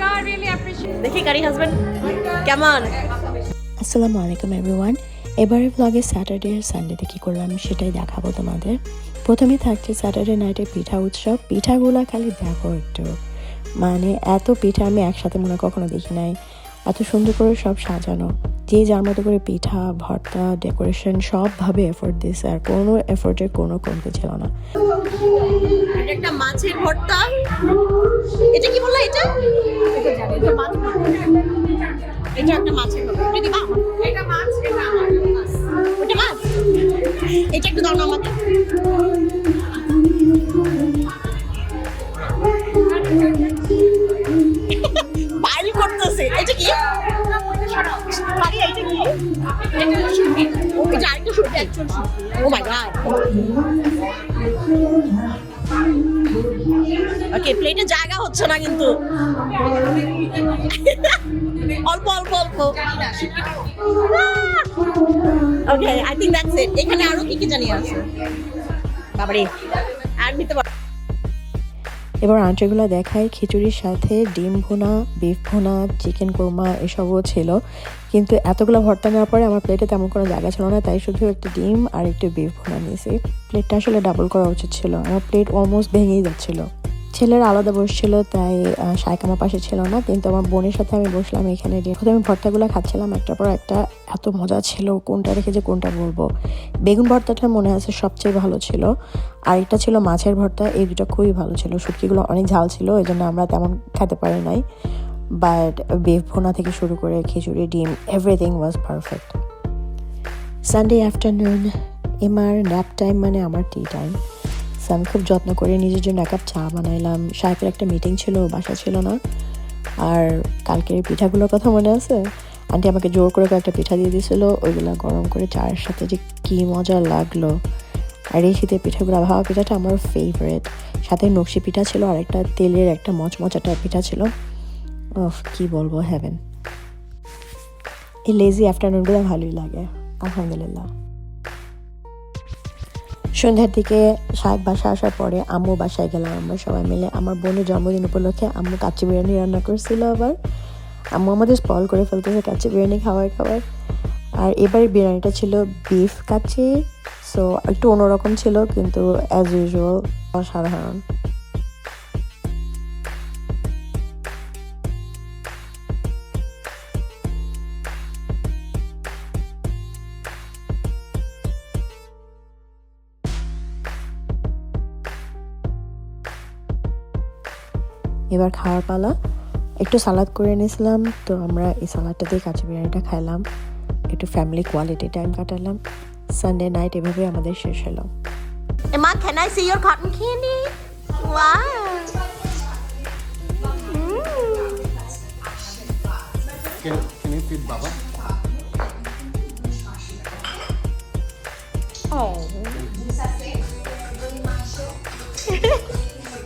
God, দেখি গাড়ি husband কেমন? আসসালামু আলাইকুম এভরিওয়ান এবারে ব্লগে স্যাটারডে আর সানডেতে কী করলাম সেটাই দেখাবো তোমাদের। প্রথমে থাকছে স্যাটারডে নাইটে পিঠা উৎসব। পিঠাগুলা খালি দেখো একটু। মানে এত পিঠা আমি একসাথে মনে হয় কখনো দেখি নাই। এত সুন্দর করে সব সাজানো। যে যার মতো করে পিঠা, ভর্তা, ডেকোরেশন সবভাবে এফোর্ট দিয়েছে আর কোনো এফোর্টের কোনো কমতি ছিল না। একটা মাছের ভর্তা। এটা কি বললা এটা? এটা একটা মাছের এটা মাছ? এটা মাছ, এটা একটু দাও আমাকে। এটা আরেকটা গড ওকে প্লেটে জায়গা হচ্ছে না কিন্তু। অল্প অল্প অল্প। Okay I think that's it এখানে আরও কি কি জানি আছে? বাবারে, আর নিতে এবার আন্টিগুলো দেখায় খিচুড়ির সাথে ডিম ভুনা বিফ ভুনা চিকেন কোরমা এসবও ছিল। কিন্তু এতগুলো ভর্তা নেওয়ার পরে আমার প্লেটে তেমন কোনো জায়গা ছিল না, তাই শুধু একটু ডিম আর একটু বিফ ভুনা নিয়েছি। প্লেটটা আসলে ডাবল করা উচিত ছিল। আমার প্লেট অলমোস্ট ভেঙেই যাচ্ছিল। ছেলেরা আলাদা বসছিল তাই আহ, আমার পাশে ছিল না। কিন্তু আমার বোনের সাথে আমি বসলাম এখানে যে প্রথমে ভর্তাগুলো খাচ্ছিলাম একটার পর একটা এত মজা ছিল কোনটা রেখে যে কোনটা বলব। বেগুন ভর্তাটা মনে আছে সবচেয়ে ভালো ছিল। আরেকটা ছিল মাছের ভর্তা এই দুটো খুবই ভালো ছিল। শুটকিগুলো অনেক ঝাল ছিল এই জন্য আমরা তেমন খেতে পারি নাই। বাট বেফ ভোনা থেকে শুরু করে খিচুড়ি ডিম everything was perfect Sunday afternoon এমার nap time মানে আমার টি টাইম আমি খুব যত্ন করে নিজের জন্য এক কাপ চা বানাইলাম। সাহেবের একটা মিটিং ছিল বাসা ছিল না। আর কালকের পিঠাগুলোর কথা মনে আছে? আন্টি আমাকে জোর করে কয়েকটা পিঠা দিয়ে দিয়েছিল। ওইগুলো গরম করে চায়ের সাথে যে কী মজা লাগল। আর এই শীতের পিঠাগুলো ভাবা পিঠাটা আমার ফেভারেট সাথে নকশি পিঠা ছিল আর একটা তেলের একটা মচমচাটা পিঠা ছিল। ওফ, কি বলব হ্যাভেন এই লেজি আফটারনুনগুলো ভালোই লাগে, আলহামদুলিল্লাহ। সন্ধ্যার দিকে সাহেব বাসা আসার পরে আম্মু বাসায় গেলাম আমরা সবাই মিলে। আমার বোনের জন্মদিন উপলক্ষে আম্মু কাচ্চি বিরিয়ানি রান্না করছিল আবার। আম্মু আমাদের স্পল করে ফেলতেছে কাচ্চি বিরিয়ানি খাওয়ার খাওয়ার। আর এবারে বিরিয়ানিটা ছিল বিফ কাচ্চি। সো একটু অন্যরকম ছিল, কিন্তু অ্যাজ ইউজুয়াল অসাধারণ। এবার খাওয়ার পালা একটু সালাদ করে নিয়েছিলাম তো আমরা এই সালাদটা দিয়ে কাঁচা বিরিয়ানিটা খাইলাম একটু ফ্যামিলি কোয়ালিটি টাইম কাটালাম সানডে নাইট এভাবে আমাদের শেষ হলো Emma, can I see your cotton candy? Wow. Can, can you feed Baba?